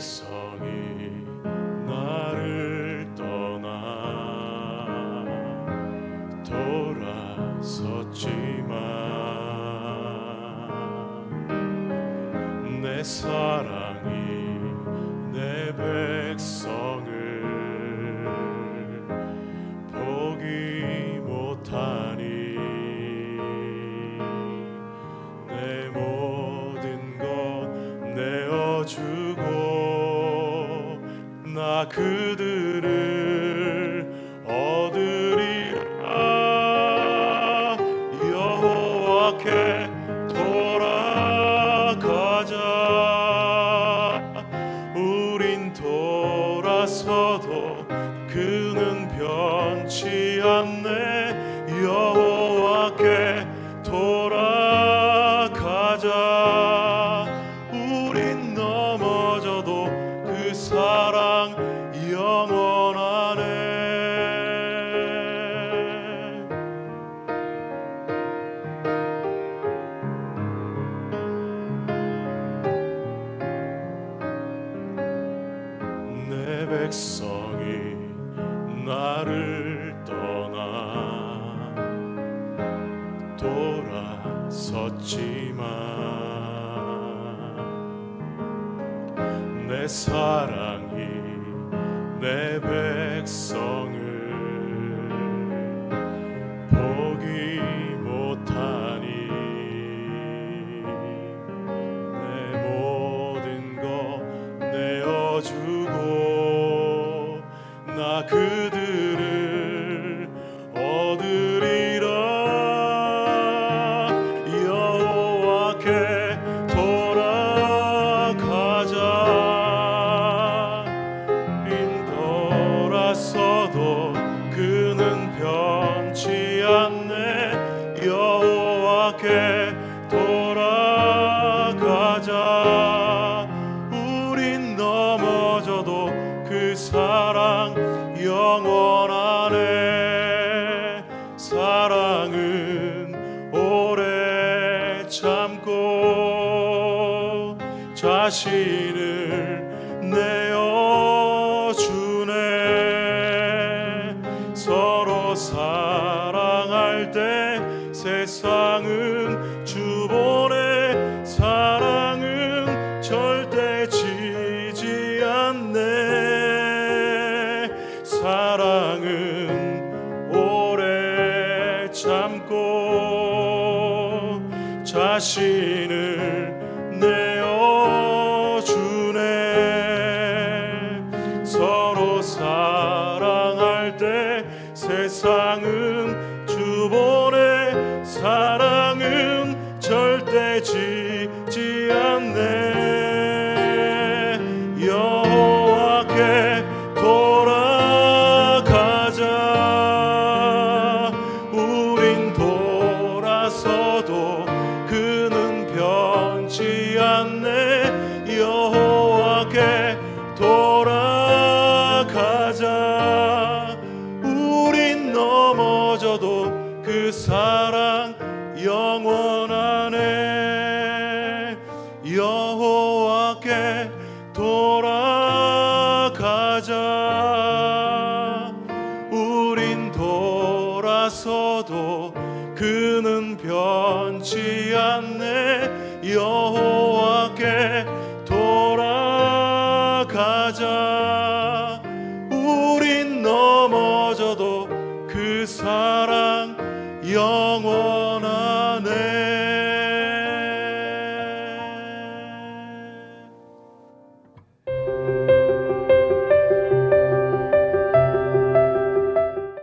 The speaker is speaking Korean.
백성이 나를 떠나 돌아섰지만 내 사랑이 내 백성을 나 그들을 얻으리라. 여호와께 돌아가자. 우린 돌아서도 그는 변치 않네. 여호와께 백성이 나를 떠나 돌아섰지만 내 사랑이 내 백성을 여호와께 돌아가자. 우린 넘어져도 그 사랑 영원하네 사랑은 오래 참고 자신을 내어주네. 서로 사랑할 때 세상 참고 자신을 내어주네. 서로 사랑할 때 세상은 주보네. 사랑은 절대 지지 넘어져도 그 사랑 영원하네 여호와께 돌아가자. 우린 돌아서도 그는 변치 않네. 여호와께